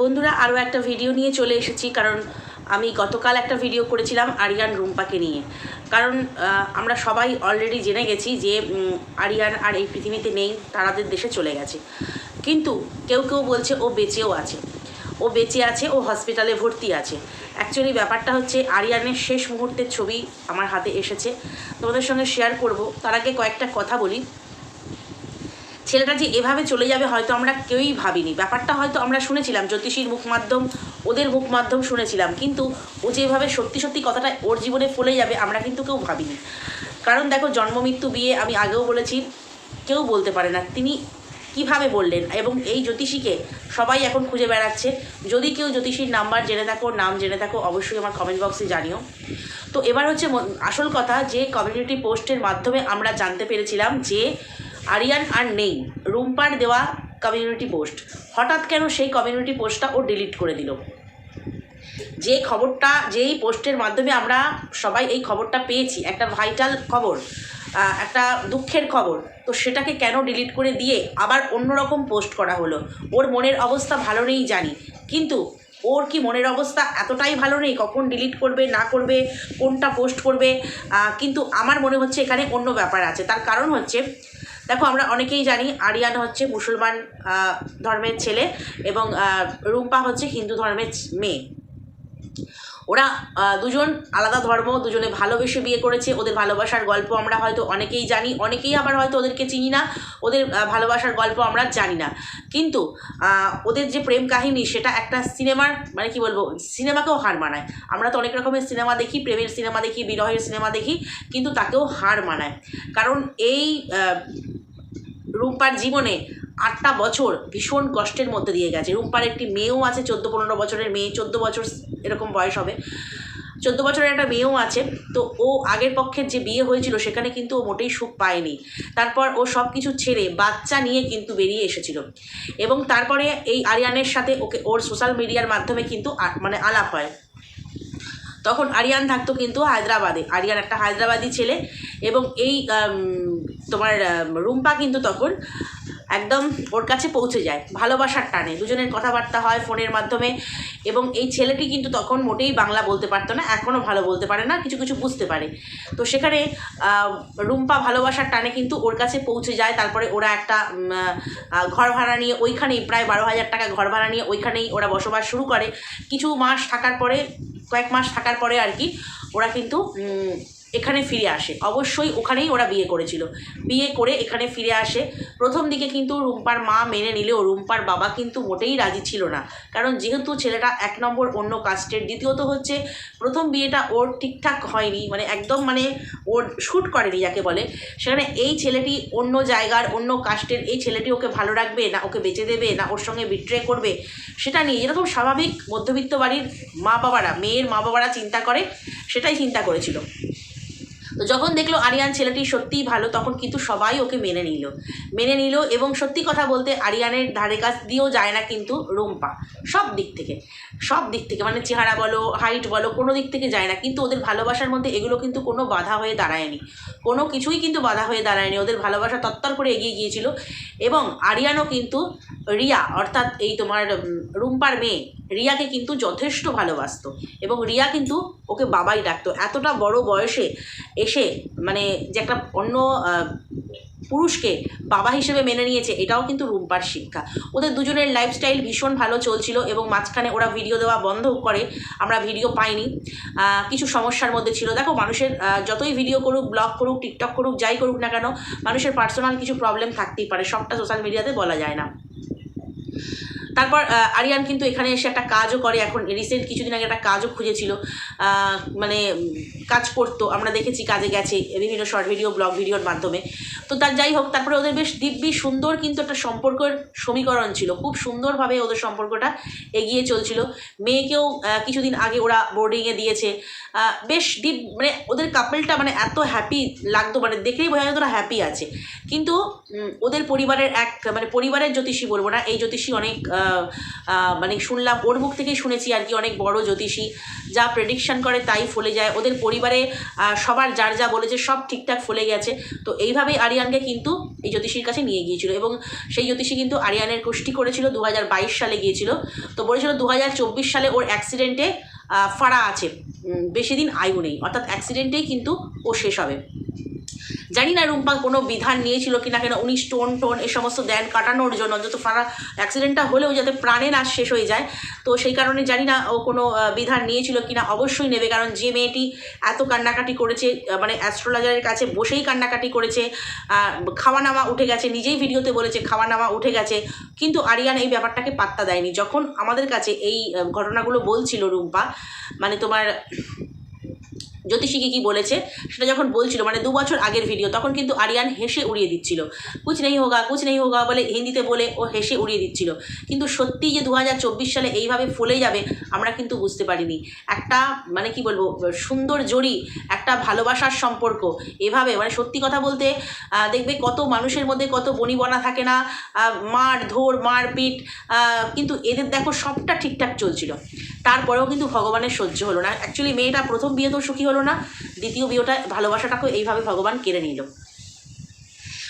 বন্ধুরা আরও একটা ভিডিও নিয়ে চলে এসেছি, কারণ আমি গতকাল একটা ভিডিও করেছিলাম আরিয়ান রুম্পাকে নিয়ে। কারণ আমরা সবাই অলরেডি জেনে গেছি যে আরিয়ান আর এই পৃথিবীতে নেই তারাদের দেশে চলে গেছে। কিন্তু কেউ কেউ বলছে ও বেঁচেও আছে। ও বেঁচে আছে, ও হসপিটালে ভর্তি আছে। অ্যাকচুয়ালি ব্যাপারটা হচ্ছে, আরিয়ানের শেষ মুহূর্তের ছবি আমার হাতে এসেছে। তোমাদের সঙ্গে শেয়ার করব। তার আগে কয়েকটা কথা বলি। ছেলেটা যে এভাবে চলে যাবে হয়তো আমরা কেউই ভাবিনি। ব্যাপারটা হয়তো আমরা শুনেছিলাম, জ্যোতিষীর মুখ মাধ্যম, ওদের মুখ মাধ্যম শুনেছিলাম। কিন্তু ও যে এভাবে সত্যি সত্যি কথাটা ওর জীবনে ফলে যাবে আমরা কিন্তু কেউ ভাবিনি। কারণ দেখো, জন্ম, মৃত্যু, বিয়ে আমি আগেও বলেছি, কেউ বলতে পারে না। তিনি কীভাবে বললেন? এবং এই জ্যোতিষীকে সবাই এখন খুঁজে বেড়াচ্ছে। যদি কেউ জ্যোতিষীর নাম্বার জেনে থাকো, নাম জেনে থাকো, অবশ্যই আমার কমেন্ট বক্সে জানিও। তো এবার হচ্ছে আসল কথা যে কমিউনিটি পোস্টের মাধ্যমে আমরা জানতে পেরেছিলাম যে আরিয়ান আর নেই। রুম্পার দেওয়া কমিউনিটি পোস্ট হঠাৎ কেন সেই কমিউনিটি পোস্টটা ও ডিলিট করে দিল? যে খবরটা, যেই পোস্টের মাধ্যমে আমরা সবাই এই খবরটা পেয়েছি, একটা ভাইটাল খবর একটা দুঃখের খবর, তো সেটাকে কেন ডিলিট করে দিয়ে আবার অন্যরকম পোস্ট করা হলো? ওর মনের অবস্থা ভালো নেই জানি, কিন্তু ওর কি মনের অবস্থা এতটাই ভালো নেই? কখন ডিলিট করবে, না করবে, কোনটা পোস্ট করবে? কিন্তু আমার মনে হচ্ছে এখানে অন্য ব্যাপার আছে। তার কারণ হচ্ছে দেখো, আমরা অনেকেই জানি আরিয়ান হচ্ছে মুসলমান ধর্মের ছেলে এবং রুম্পা হচ্ছে হিন্দু ধর্মের মেয়ে। ওরা দুজন আলাদা ধর্ম, দুজনে ভালোবেসে বিয়ে করেছে, ওদের ভালোবাসার গল্প আমরা হয়তো অনেকেই জানি, অনেকেই আবার হয়তো ওদেরকে চিনি না, ওদের ভালোবাসার গল্প আমরা জানি না। কিন্তু ওদের যে প্রেম কাহিনী, সেটা একটা সিনেমার মানে কি বলব, সিনেমাকেও হার মানায়। আমরা তো অনেক রকমের সিনেমা দেখি, প্রেমের সিনেমা দেখি, বিরহের সিনেমা দেখি, কিন্তু তাকেও হার মানায়। কারণ এই রূপার জীবনে আটটা বছর ভীষণ কষ্টের মধ্যে দিয়ে গেছে। রূপার একটি মেয়েও আছে, চোদ্দ পনেরো বছরের মেয়ে, চোদ্দ বছর এরকম বয়স হবে। চোদ্দ বছরের একটা মেয়েও আছে, তো ও আগের পক্ষের যে বিয়ে হয়েছিল সেখানে কিন্তু ও মোটেই সুখ পায়নি। তারপর ও সব কিছু ছেড়ে বাচ্চা নিয়ে কিন্তু বেরিয়ে এসেছিল। এবং তারপরে এই আরিয়ানের সাথে ওকে ওর সোশ্যাল মিডিয়ার মাধ্যমে কিন্তু মানে আলাপ হয়। তখন আরিয়ান থাকতো কিন্তু হায়দ্রাবাদে। আরিয়ান একটা হায়দ্রাবাদি ছেলে এবং এই তোমার রুম্পা কিন্তু তখন একদম ওর কাছে পৌঁছে যায়, ভালোবাসার টানে। দুজনের কথাবার্তা হয় ফোনের মাধ্যমে এবং এই ছেলেটি কিন্তু তখন মোটেই বাংলা বলতে পারতো না এখনও ভালো বলতে পারে না, কিছু কিছু বুঝতে পারে। তো সেখানে রুম্পা ভালোবাসার টানে কিন্তু ওর কাছে পৌঁছে যায়, তারপরে ওরা একটা ঘর ভাড়া নিয়ে ওইখানেই প্রায় বারো হাজার টাকা ঘর ভাড়া নিয়ে ওইখানেই ওরা বসবাস শুরু করে। কিছু মাস থাকার পরে, কয়েক মাস থাকার পরে আর কি, ওরা কিন্তু এখানে ফিরে আসে। অবশ্যই ওখানেই ওরা বিয়ে করেছিল। বিয়ে করে এখানে ফিরে আসে। প্রথম দিকে কিন্তু রুম্পার মা মেনে নিলেও রুম্পার বাবা কিন্তু মোটেই রাজি ছিল না। কারণ যেহেতু ছেলেটা এক নম্বর অন্য কাস্টের, দ্বিতীয়ত হচ্ছে প্রথম বিয়েটা ওর ঠিকঠাক হয়নি মানে একদম মানে ওর শ্যুট করেনি যাকে বলে। সেখানে এই ছেলেটি অন্য জায়গার, অন্য কাস্টের, এই ছেলেটি ওকে ভালো রাখবে না ওকে বেঁচে দেবে না ওর সঙ্গে বিট্রে করবে, সেটা নিয়ে যেরকম স্বাভাবিক মধ্যবিত্ত বাড়ির মা বাবারা মেয়ের মা বাবারা চিন্তা করে, সেটাই চিন্তা করেছিল। তো যখন দেখল আরিয়ান ছেলেটি সত্যিই ভালো, তখন কিন্তু সবাই ওকে মেনে নিল। মেনে নিল এবং সত্যি কথা বলতে আরিয়ানের ধারে কাছ দিয়েও যায় না কিন্তু রুম্পা। সব দিক থেকে। সব দিক থেকে। মানে চেহারা বলো হাইট বলো, কোনো দিক থেকে যায় না। কিন্তু ওদের ভালোবাসার মধ্যে এগুলো কিন্তু কোনো বাধা হয়ে দাঁড়ায়নি। কোনো কিছুই কিন্তু বাধা হয়ে দাঁড়ায়নি। ওদের ভালোবাসা তত্তর করে এগিয়ে গিয়েছিল। এবং আরিয়ানও কিন্তু রিয়া, অর্থাৎ এই তোমার রুম্পার মেয়ে রিয়াকে কিন্তু যথেষ্ট ভালোবাসতো এবং রিয়া কিন্তু ওকে বাবাই ডাকতো। এতটা বড় বয়সে এসে মানে যে একটা অন্য পুরুষকে বাবা হিসেবে মেনে নিয়েছে, এটাও কিন্তু রুম্পার শিক্ষা। ওদের দুজনের লাইফস্টাইল ভীষণ ভালো চলছিল এবং মাঝখানে ওরা ভিডিও দেওয়া বন্ধ করে, আমরা ভিডিও পাইনি। কিছু সমস্যার মধ্যে ছিল। দেখো, মানুষের যতই ভিডিও করুক ব্লগ করুক টিকটক করুক, যাই করুক না কেন, মানুষের পার্সোনাল কিছু প্রবলেম থাকতেই পারে। সবটা সোশ্যাল মিডিয়াতে বলা যায় না। তারপর আরিয়ান কিন্তু এখানে এসে একটা কাজও করে। এখন রিসেন্ট কিছুদিন আগে একটা কাজও খুঁজেছিল। মানে কাজ করতো। আমরা দেখেছি কাজে গেছে বিভিন্ন শর্ট ভিডিও ব্লগ ভিডিওর মাধ্যমে। তো তার, যাই হোক, তারপরে ওদের বেশ দিব্যি সুন্দর কিন্তু একটা সম্পর্কের সমীকরণ ছিল। খুব সুন্দরভাবে ওদের সম্পর্কটা এগিয়ে চলছিল। মেয়েকেও কিছুদিন আগে ওরা বোর্ডিংয়ে দিয়েছে। বেশ ডিপ মানে ওদের কাপলটা মানে এত হ্যাপি লাগতো। মানে দেখলেই বোঝা যেত ওরা হ্যাপি আছে। কিন্তু ওদের পরিবারের এক মানে পরিবারের জ্যোতিষী বলব না, এই জ্যোতিষী অনেক মানে শুনলাম, ওর মুখ থেকেই শুনেছি আর কি, অনেক বড় জ্যোতিষী। যা প্রেডিকশন করে তাই ফলে যায়। ওদের পরিবারে সবার যার যা বলেছে সব ঠিকঠাক ফলে গেছে। তো এইভাবেই আরিয়ানকে কিন্তু এই জ্যোতিষীর কাছে নিয়ে গিয়েছিল এবং সেই জ্যোতিষী কিন্তু আরিয়ানের কুষ্টি করেছিল দু হাজার বাইশ সালে গিয়েছিল। তো বলেছিল দু হাজার চব্বিশ সালে ওর অ্যাক্সিডেন্টে ফাড়া আছে। বেশি দিন আয়ু নেই। অর্থাৎ অ্যাক্সিডেন্টেই কিন্তু ও শেষ হবে। জানি না রুম্পা কোনো বিধান নিয়েছিল কিনা কেন উনি স্টোন টোন এ সমস্ত দেন কাটানোর জন্য যত ফারা অ্যাক্সিডেন্টটা হলেও যাতে প্রাণে না শেষ হয়ে যায়। তো সেই কারণে জানি না ও কোনো বিধান নিয়েছিল কিনা, অবশ্যই নেবে। কারণ যে মেয়েটি এত কান্নাকাটি করেছে মানে অ্যাস্ট্রোলজারের কাছে বসেই কান্নাকাটি করেছে খাওয়া নামা উঠে গেছে, নিজেই ভিডিওতে বলেছে খাওয়া নামা উঠে গেছে। কিন্তু আরিয়ান এই ব্যাপারটাকে পাত্তা দেয়নি। যখন আমাদের কাছে এই ঘটনাগুলো বলছিল রুম্পা মানে তোমার জ্যোতিষীকে কি বলেছে, সেটা যখন বলছিল মানে দু বছর আগের ভিডিও তখন কিন্তু আরিয়ান হেসে উড়িয়ে দিচ্ছিল। কুচ নেই হোগা কুচ নেই হোগা বলে হিন্দিতে বলে ও হেসে উড়িয়ে দিচ্ছিল। কিন্তু সত্যি যে দু হাজার চব্বিশ সালে এইভাবে ফলে যাবে, আমরা কিন্তু বুঝতে পারিনি। একটা মানে কি বলব, সুন্দর জড়ি, একটা ভালোবাসার সম্পর্ক, এভাবে মানে সত্যি কথা বলতে দেখবে কত মানুষের মধ্যে কত বনিবনা থাকে না মার ধর মারপিট কিন্তু এদের দেখো সবটা ঠিকঠাক চলছিল। তারপরেও কিন্তু ভগবানের সহ্য হলো না। অ্যাকচুয়ালি মেয়েটা প্রথম বিয়ে তো সুখী হলো না। দ্বিতীয় বিয়েটা, ভালোবাসাটাকেও এইভাবে ভগবান কেড়ে নিল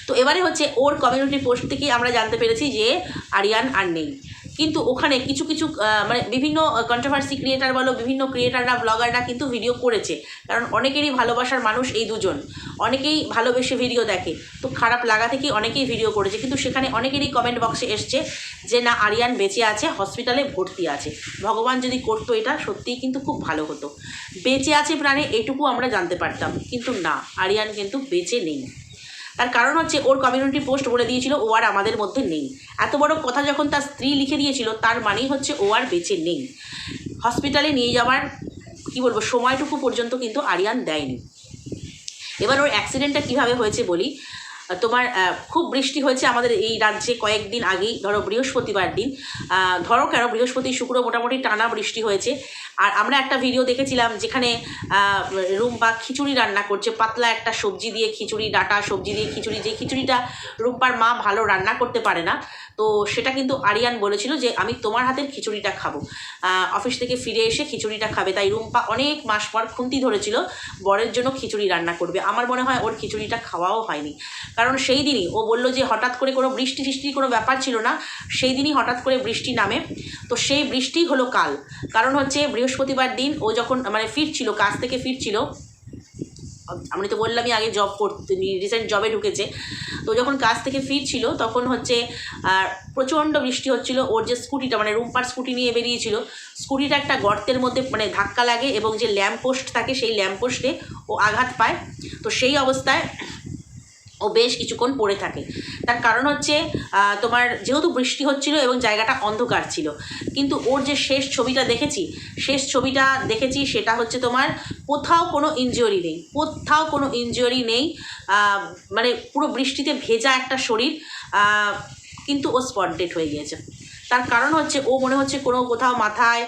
তো এবারে হচ্ছে ওর কমিউনিটি পোস্ট থেকেই আমরা জানতে পেরেছি যে আরিয়ান আর নেই। কিন্তু ওখানে কিছু কিছু মানে বিভিন্ন কন্ট্রোভার্সি ক্রিয়েটার বলো, বিভিন্ন ক্রিয়েটাররা ব্লগাররা কিন্তু ভিডিও করেছে। কারণ অনেকেরই ভালোবাসার মানুষ এই দুজন। অনেকেই ভালোবেসে ভিডিও দেখে। তো খারাপ লাগা থেকেই অনেকেই ভিডিও করেছে। কিন্তু সেখানে অনেকেরই কমেন্ট বক্সে এসছে যে, না, আরিয়ান বেঁচে আছে হসপিটালে ভর্তি আছে। ভগবান যদি করতো এটা, সত্যিই কিন্তু খুব ভালো হতো। বেঁচে আছে প্রাণে এটুকু আমরা জানতে পারতাম। কিন্তু না, আরিয়ান কিন্তু বেঁচে নেই। তার কারণ হচ্ছে ওর কমিউনিটি পোস্ট বলে দিয়েছিল, ও আর আমাদের মধ্যে নেই। এত বড় কথা যখন তার স্ত্রী লিখে দিয়েছিল, তার মানেই হচ্ছে ও আর বেঁচে নেই। হসপিটালে নিয়ে যাওয়ার, কী বলব, সময়টুকু পর্যন্ত কিন্তু আরিয়ান দেয়নি। এবার ওর অ্যাক্সিডেন্টটা কীভাবে হয়েছে বলি তোমার খুব বৃষ্টি হয়েছে আমাদের এই রাজ্যে কয়েকদিন আগেই, ধরো বৃহস্পতিবার দিন। ধরো কেন, বৃহস্পতি, শুক্র মোটামুটি টানা বৃষ্টি হয়েছে। আর আমরা একটা ভিডিও দেখেছিলাম যেখানে রুম্পা খিচুড়ি রান্না করছে, পাতলা একটা সবজি দিয়ে খিচুড়ি, ডাটা সবজি দিয়ে খিচুড়ি, যে খিচুড়িটা রুম্পার মা ভালো রান্না করতে পারে না। তো সেটা কিন্তু আরিয়ান বলেছিল যে, আমি তোমার হাতের খিচুড়িটা খাব। অফিস থেকে ফিরে এসে খিচুড়িটা খাবে। তাই রুম্পা অনেক মাস পর খুন্তি ধরেছিল, বরের জন্য খিচুড়ি রান্না করবে। আমার মনে হয় ওর খিচুড়িটা খাওয়াও হয়নি। কারণ সেই দিনই ও বলল যে হঠাৎ করে কোনো বৃষ্টি ফিষ্টির কোনো ব্যাপার ছিল না, সেই দিনই হঠাৎ করে বৃষ্টি নামে। তো সেই বৃষ্টি হলো কাল। কারণ হচ্ছে বৃহস্পতিবার দিন ও যখন মানে ফিরছিল, কাজ থেকে ফিরছিল, আমি তো বললামই আগে জব করতে রিসেন্ট জবে ঢুকেছে, তো যখন কাজ থেকে ফিরছিল তখন হচ্ছে প্রচণ্ড বৃষ্টি হচ্ছিল, ওর যে স্কুটিটা মানে রুম্পার স্কুটি নিয়ে বেরিয়েছিল, স্কুটিটা একটা গর্তের মধ্যে মানে ধাক্কা লাগে এবং যে ল্যাম্প পোস্ট থাকে সেই ল্যাম্প পোস্টে ও আঘাত পায়। তো সেই অবস্থায় ও বেশ কিছুক্ষণ পড়ে থাকে। তার কারণ হচ্ছে তোমার যেহেতু বৃষ্টি হচ্ছিল এবং জায়গাটা অন্ধকার ছিল, কিন্তু ওর যে শেষ ছবিটা দেখেছি, শেষ ছবিটা দেখেছি সেটা হচ্ছে তোমার কোথাও কোনো ইনজিওরি নেই, কোথাও কোনো ইঞ্জুরি নেই মানে পুরো বৃষ্টিতে ভেজা একটা শরীর কিন্তু ও স্পট ডেট হয়ে গিয়েছে। তার কারণ হচ্ছে ও মনে হচ্ছে কোনো কোথাও মাথায়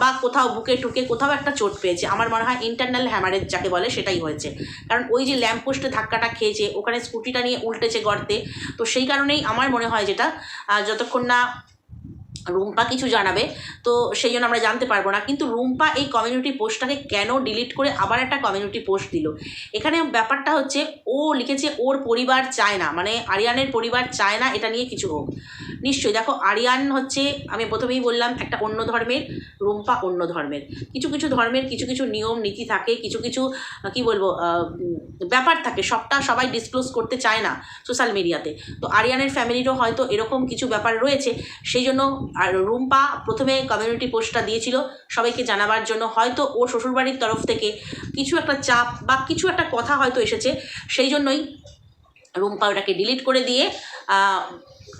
বা কোথাও বুকে টুকে কোথাও একটা চোট পেয়েছে। আমার মনে হয় ইন্টারনাল হ্যামারেজ যাকে বলে সেটাই হয়েছে। কারণ ওই যে ল্যাম্প পোস্টে ধাক্কাটা খেয়েছে, ওখানে স্কুটিটা নিয়ে উল্টেছে গর্তে, তো সেই কারণেই আমার মনে হয় যেটা যতক্ষণ না রুম্পা কিছু জানাবে, তো সেই জন্য আমরা জানতে পারব না। কিন্তু রুম্পা এই কমিউনিটি পোস্টটাকে কেন ডিলিট করে আবার একটা কমিউনিটি পোস্ট দিল? এখানে ব্যাপারটা হচ্ছে, ও লিখেছে, ওর পরিবার চায় না। মানে আরিয়ানের পরিবার চায় না এটা নিয়ে কিছু হোক। নিশ্চয়ই। দেখো, আরিয়ান হচ্ছে, আমি প্রথমেই বললাম, একটা অন্য ধর্মের, রুম্পা অন্য ধর্মের। কিছু কিছু ধর্মের, কিছু কিছু নিয়ম, নীতি থাকে, কিছু কিছু কি বলব ব্যাপার থাকে, সবটা সবাই ডিসক্লোজ করতে চায় না সোশ্যাল মিডিয়াতে তো। আরিয়ানের ফ্যামিলিরও হয়তো এরকম কিছু ব্যাপার রয়েছে, সেই জন্য, আর রুম্পা প্রথমে কমিউনিটি পোস্টটা দিয়েছিল, সবাইকে জানাবার জন্য। হয়তো ও শ্বশুরবাড়ির তরফ থেকে কিছু একটা চাপ বা কিছু একটা কথা হয়তো এসেছে, সেই জন্যই রুম্পা ওটাকে ডিলিট করে দিয়ে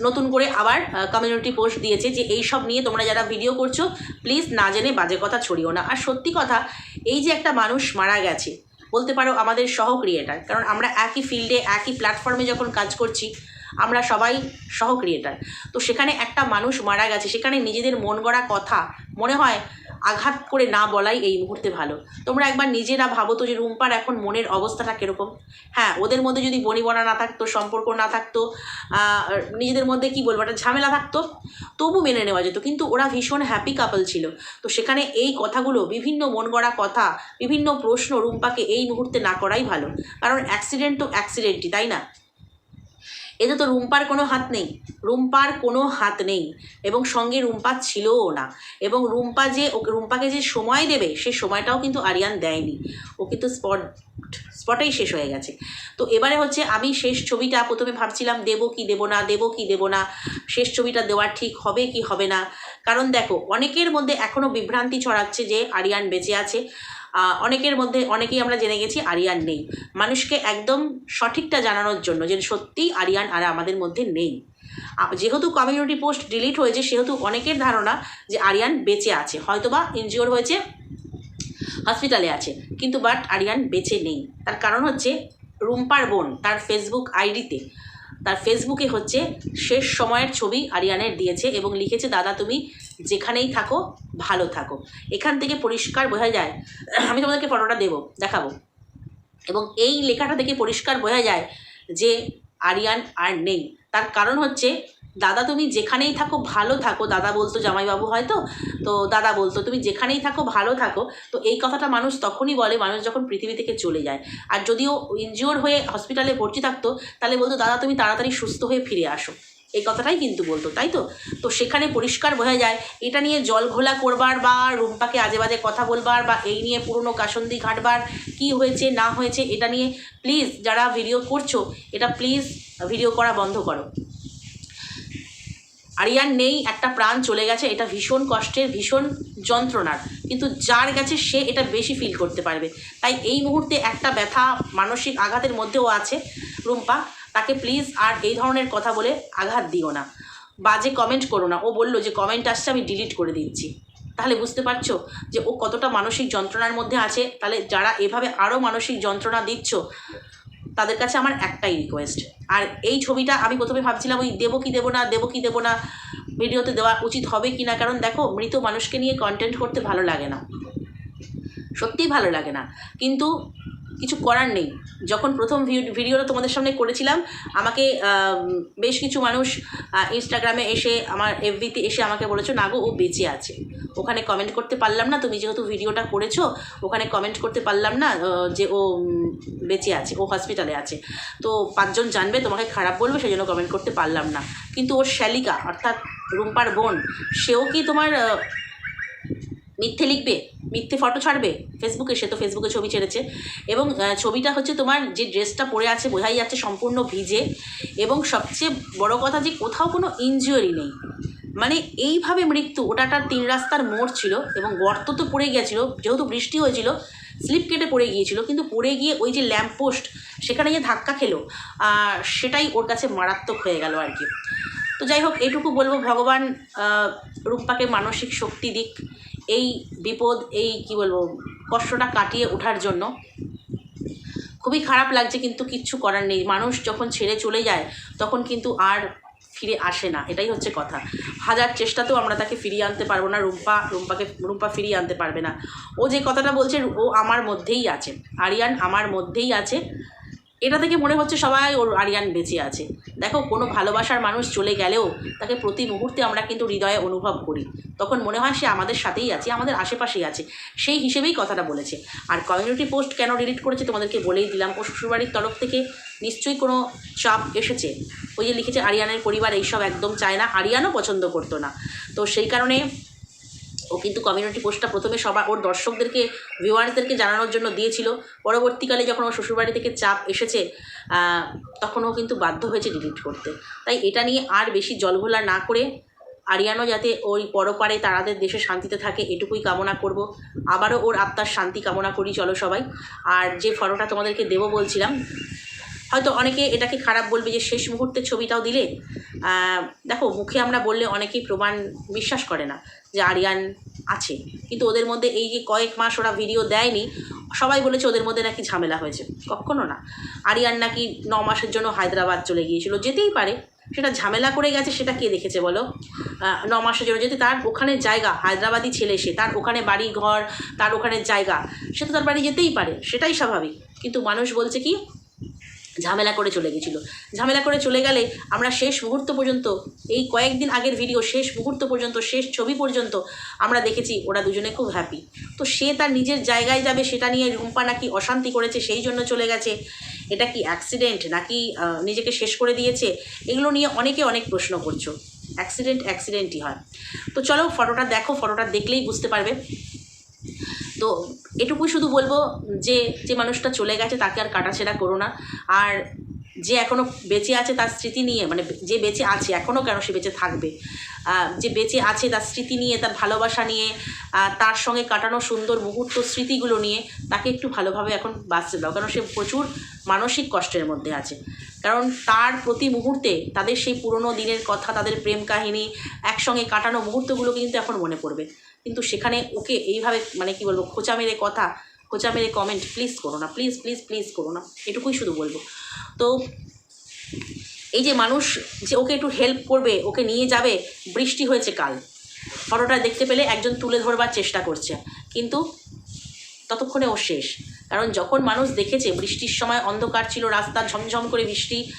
নতুন করে আবার কমিউনিটি পোস্ট দিয়েছে যে এই সব নিয়ে তোমরা যারা ভিডিও করছ প্লিজ না জেনে বাজে কথা ছড়িও না। আর সত্যি কথা, এই যে একটা মানুষ মারা গেছে, বলতে পারো আমাদের সহ ক্রিয়েটার কারণ আমরা একই ফিল্ডে একই প্ল্যাটফর্মে যখন কাজ করছি, আমরা সবাই সহ ক্রিয়েটার তো সেখানে একটা মানুষ মারা গেছে, সেখানে নিজেদের মন গড়া কথা মনে হয় আঘাত করে না বলাই এই মুহূর্তে ভালো। তোমরা একবার নিজেরা ভাবো তো যে রুম্পার এখন মনের অবস্থাটা কীরকম। হ্যাঁ ওদের মধ্যে যদি বনিবনা না থাকতো, সম্পর্ক না থাকতো নিজেদের মধ্যে কি বলব, একটা ঝামেলা থাকতো, তবু মেনে নেওয়া যেত। কিন্তু ওরা ভীষণ হ্যাপি কাপল ছিল। তো সেখানে এই কথাগুলো, বিভিন্ন মন গড়া কথা, বিভিন্ন প্রশ্ন রুম্পাকে এই মুহূর্তে না করাই ভালো। কারণ অ্যাক্সিডেন্ট তো অ্যাক্সিডেন্টই তাই না? এতে তো রুম্পার কোনো হাত নেই। রুম্পার কোনো হাত নেই। এবং সঙ্গে রুম্পা ছিলও না। এবং রুম্পা যে ওকে, রুম্পাকে যে সময় দেবে, সে সময়টাও কিন্তু আরিয়ান দেয়নি। ও কিন্তু স্পট, স্পটেই শেষ হয়ে গেছে। তো এবারে হচ্ছে আমি শেষ ছবিটা প্রথমে ভাবছিলাম, দেবো কি দেবো না, দেবো কি দেবো না, শেষ ছবিটা দেওয়া ঠিক হবে কি হবে না? কারণ দেখো, অনেকের মধ্যে এখনও বিভ্রান্তি ছড়াচ্ছে যে আরিয়ান বেঁচে আছে। অনেকের মধ্যে অনেকেই আমরা জেনে গেছি আরিয়ান নেই। মানুষকে একদম সঠিকটা জানানোর জন্য যে সত্যিই আরিয়ান আর আমাদের মধ্যে নেই। যেহেতু কমিউনিটি পোস্ট ডিলিট হয়েছে, সেহেতু অনেকের ধারণা যে আরিয়ান বেঁচে আছে। হয়তোবা ইনজিওর হয়েছে হসপিটালে আছে, কিন্তু বাট আরিয়ান বেঁচে নেই। তার কারণ হচ্ছে রুম্পার বোন, তার ফেসবুক আইডিতে, তার ফেসবুকে হচ্ছে শেষ সময়ের ছবি আরিয়ানের দিয়েছে এবং লিখেছে, দাদা, তুমি যেখানেই থাকো, ভালো থাকো। এখান থেকে পরিষ্কার বোঝা যায়, আমি তোমাদেরকে ফটোটা দেবো, দেখাবো। এবং এই লেখাটা থেকে পরিষ্কার বোঝা যায় যে আরিয়ান আর নেই। তার কারণ হচ্ছে, দাদা তুমি যেখানেই থাকো, ভালো থাকো। দাদা বলতো জামাইবাবু হয়তো? তো দাদা বলতো, তুমি যেখানেই থাকো, ভালো থাকো। তো এই কথাটা মানুষ তখনই বলে, মানুষ যখন পৃথিবী থেকে চলে যায়। আর যদিও ইনজিওর হয়ে হসপিটালে ভর্তি থাকতো, তাহলে বলতো, দাদা, তুমি তাড়াতাড়ি সুস্থ হয়ে ফিরে আসো। এই কথাটাই কিন্তু বলতো, তাই তো? তো সেখানে পরিষ্কার বোঝা যায়, এটা নিয়ে জল ঘোলা করবার বা রুম্পাকে আজে বাজে কথা বলবার বা এই নিয়ে পুরনো কাসন্দি ঘাটবার কি হয়েছে, না হয়েছে, এটা নিয়ে প্লিজ যারা ভিডিও করছ, এটা প্লিজ ভিডিও করা বন্ধ করো। আরিয়ান নেই, একটা প্রাণ চলে গেছে, এটা ভীষণ কষ্টের, ভীষণ যন্ত্রণার। কিন্তু যার গেছে সে এটা বেশি ফিল করতে পারবে। তাই এই মুহূর্তে একটা ব্যথা, মানসিক আঘাতের মধ্যেও আছে রুম্পা। তাকে প্লিজ আর এই ধরনের কথা বলে আঘাত দিও না। বাজে কমেন্ট করো না। ও বলল যে কমেন্ট আসছে, আমি ডিলিট করে দিচ্ছি। তাহলে বুঝতে পারছ যে, ও কতটা মানসিক যন্ত্রণার মধ্যে আছে? তাহলে যারা এভাবে আরও মানসিক যন্ত্রণা দিচ্ছ, তাদের কাছে আমার একটাই রিকোয়েস্ট আর এই ছবিটা আমি প্রথমে ভাবছিলাম, ওই দেবো কি দেবো না, দেবো কি দেবো না, ভিডিওতে দেওয়া উচিত হবে কি না? কারণ দেখো, মৃত মানুষকে নিয়ে কন্টেন্ট করতে ভালো লাগে না। সত্যিই ভালো লাগে না। কিন্তু কিছু করার নেই। যখন প্রথম ভিডিও- ভিডিওটা তোমাদের সামনে করেছিলাম, আমাকে বেশ কিছু মানুষ ইনস্টাগ্রামে এসে আমার এফবিতে এসে আমাকে বলেছ না গো ও বেঁচে আছে। ওখানে কমেন্ট করতে পারলাম না, তুমি যেহেতু ভিডিওটা করেছ, ওখানে কমেন্ট করতে পারলাম না যে ও বেঁচে আছে, ও হসপিটালে আছে। তো পাঁচজন জানবে, তোমাকে খারাপ বলবে সেই জন্য কমেন্ট করতে পারলাম না। কিন্তু ওর শ্যালিকা অর্থাৎ রুম্পার বোন, সেও কি তোমার মিথ্যে লিখবে, মিথ্যে ফটো ছাড়বে ফেসবুকে সে তো ফেসবুকে ছবি ছেড়েছে। এবং ছবিটা হচ্ছে তোমার যে ড্রেসটা পরে আছে, বোঝাই যাচ্ছে সম্পূর্ণ ভিজে। এবং সবচেয়ে বড় কথা যে কোথাও কোনো ইনজুরি নেই। মানে এইভাবে মৃত্যু, ওটা একটা তিন রাস্তার মোড় ছিল এবং গর্ত তো পড়ে গিয়েছিল, যেহেতু বৃষ্টি হয়েছিল স্লিপ কেটে পড়ে গিয়েছিল, কিন্তু পড়ে গিয়ে ওই যে ল্যাম্প পোস্ট সেখানে যে ধাক্কা খেলো সেটাই ওর কাছে মারাত্মক হয়ে গেল আর কি। তো যাই হোক, এটুকু বলব, ভগবান রূপাকে মানসিক শক্তি দিক। এই বিপদ, এই কি বলব, কষ্টটা কাটিয়ে ওঠার জন্য খুবই খারাপ লাগছে, কিন্তু কিচ্ছু করার নেই। মানুষ যখন ছেড়ে চলে যায়, তখন কিন্তু আর ফিরে আসে না। এটাই হচ্ছে কথা। হাজার চেষ্টাতেও আমরা তাকে ফিরিয়ে আনতে পারব না, রুম্পা, রুম্পাকে, রুম্পা ফিরিয়ে আনতে পারবে না। ও যে কথাটা বলছে, ও আমার মধ্যেই আছে। আরিয়ান আমার মধ্যেই আছে। এটা থেকে মনে হচ্ছে সবাই ওর আরিয়ান বেঁচে আছে। দেখো, কোনো ভালোবাসার মানুষ চলে গেলেও তাকে প্রতি মুহূর্তে আমরা কিন্তু হৃদয়ে অনুভব করি। তখন মনে হয় সে আমাদের সাথেই আছে, আমাদের আশেপাশেই আছে। সেই হিসেবেই কথাটা বলেছে। আর কমিউনিটি পোস্ট কেন ডিলিট করেছে তোমাদেরকে বলেই দিলাম। ও শ্বশুরবাড়ির তরফ থেকে নিশ্চয়ই কোনো চাপ এসেছে। ওই যে লিখেছে, আরিয়ানের পরিবার এইসব একদম চায় না। আরিয়ানও পছন্দ করতো না। তো সেই কারণে ও কিন্তু কমিউনিটি পোস্টটা প্রথমে সবার, ওর দর্শকদেরকে ভিউয়ার্সদেরকে জানানোর জন্য দিয়েছিল। পরবর্তীকালে যখন ওর শ্বশুরবাড়ি থেকে চাপ এসেছে তখন ও কিন্তু বাধ্য হয়েছে ডিলিট করতে। তাই এটা নিয়ে আর বেশি জলঘোলা না করে আরিয়ানও যাতে ওই পরপারে তারাদের দেশে শান্তিতে থাকে, এটুকুই কামনা করব। আবারও ওর আত্মার শান্তি কামনা করি, চলো সবাই। আর যে ফটোটা তোমাদেরকে দেবো বলছিলাম হয়তো অনেকে এটাকে খারাপ বলবে যে শেষ মুহূর্তের ছবিটাও দিলে দেখো মুখে আমরা বললে অনেকেই প্রমাণ বিশ্বাস করে না যে আরিয়ান আছে। কিন্তু ওদের মধ্যে এই যে কয়েক মাস ওরা ভিডিও দেয়নি, সবাই বলেছে ওদের মধ্যে নাকি ঝামেলা হয়েছে। কখনো না। আরিয়ান নাকি ন মাসের জন্য হায়দ্রাবাদ চলে গিয়েছিল। যেতেই পারে। সেটা ঝামেলা করে গেছে, সেটা কে দেখেছে বলো? ন মাসের জন্য। যদি তার ওখানে জায়গা, হায়দ্রাবাদি ছেলে সে, তার ওখানে বাড়ি ঘর, তার ওখানে জায়গা, সে তো তার বাড়ি যেতেই পারে। সেটাই স্বাভাবিক। কিন্তু মানুষ বলছে কি ঝামেলা করে চলে গেছিল। ঝামেলা করে চলে গেলে আমরা শেষ মুহূর্ত পর্যন্ত, এই কয়েকদিন আগের ভিডিও শেষ মুহূর্ত পর্যন্ত, শেষ ছবি পর্যন্ত আমরা দেখেছি ওরা দুজনে খুব হ্যাপি তো সে তার নিজের জায়গায় যাবে, সেটা নিয়ে রুম্পা নাকি অশান্তি করেছে, সেই জন্য চলে গেছে। এটা কি অ্যাক্সিডেন্ট নাকি নিজেকে শেষ করে দিয়েছে? এগুলো নিয়ে অনেকে অনেক প্রশ্ন করছ। অ্যাক্সিডেন্ট অ্যাক্সিডেন্টই হয়। তো চলো ফটোটা দেখো ফটোটা দেখলেই বুঝতে পারবে। তো এটুকুই শুধু বলব যে যে মানুষটা চলে গেছে তাকে আর কাটাছেড়া করো না। আর যে এখনও বেঁচে আছে তার স্মৃতি নিয়ে মানে যে বেঁচে আছে এখনও কেন সে বেঁচে থাকবে? যে বেঁচে আছে তার স্মৃতি নিয়ে, তার ভালোবাসা নিয়ে তার সঙ্গে কাটানো সুন্দর মুহূর্ত স্মৃতিগুলো নিয়ে তাকে একটু ভালোভাবে এখন বাঁচতে দাও। কারণ সে প্রচুর মানসিক কষ্টের মধ্যে আছে। কারণ তার প্রতি মুহূর্তে তাদের সেই পুরনো দিনের কথা, তাদের প্রেম কাহিনী, একসঙ্গে কাটানো মুহূর্তগুলো কিন্তু এখন মনে পড়বে। কিন্তু সেখানে ওকে এইভাবে মানে কি বলব, খোঁচা মেরে কথা, খোঁচা মেরে কমেন্ট প্লিজ করো না প্লিজ প্লিজ প্লিজ করো না, এটুকুই শুধু বলব। তো এই যে মানুষ, যে ওকে একটু হেল্প করবে, ওকে নিয়ে যাবে, বৃষ্টি হয়েছে কাল। ফটোটা দেখতে পেলে একজন তুলে ধরবার চেষ্টা করছে। কিন্তু ততক্ষণে ও শেষ। কারণ যখন মানুষ দেখেছে, বৃষ্টির সময় অন্ধকার ছিল, রাস্তা ঝমঝম করে বৃষ্টি,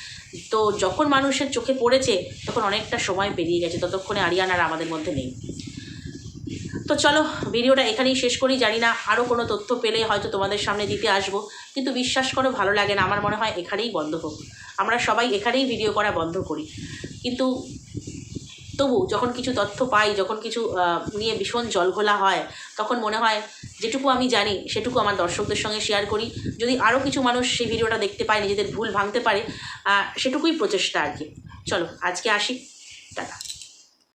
তো যখন মানুষের চোখে পড়েছে, তখন অনেকটা সময় পেরিয়ে গেছে, ততক্ষণে আরিয়ান আর আমাদের মধ্যে নেই। তো চলো, ভিডিওটা এখানেই শেষ করি। জানি না আরও কোনো তথ্য পেলে হয়তো তোমাদের সামনে দিতে আসব, কিন্তু বিশ্বাস করো, ভালো লাগে না। আমার মনে হয় এখানেই বন্ধ হোক। আমরা সবাই এখানেই ভিডিও করা বন্ধ করি। কিন্তু তবু যখন কিছু তথ্য পাই, যখন কিছু নিয়ে ভীষণ জলঘোলা হয়, তখন মনে হয় যেটুকু আমি জানি, সেটুকু আমার দর্শকদের সঙ্গে শেয়ার করি। যদি আরও কিছু মানুষ সেই ভিডিওটা দেখতে পায়, নিজেদের ভুল ভাঙতে পারে সেটুকুই প্রচেষ্টা আর কি। চলো, আজকে আসি। টাটা।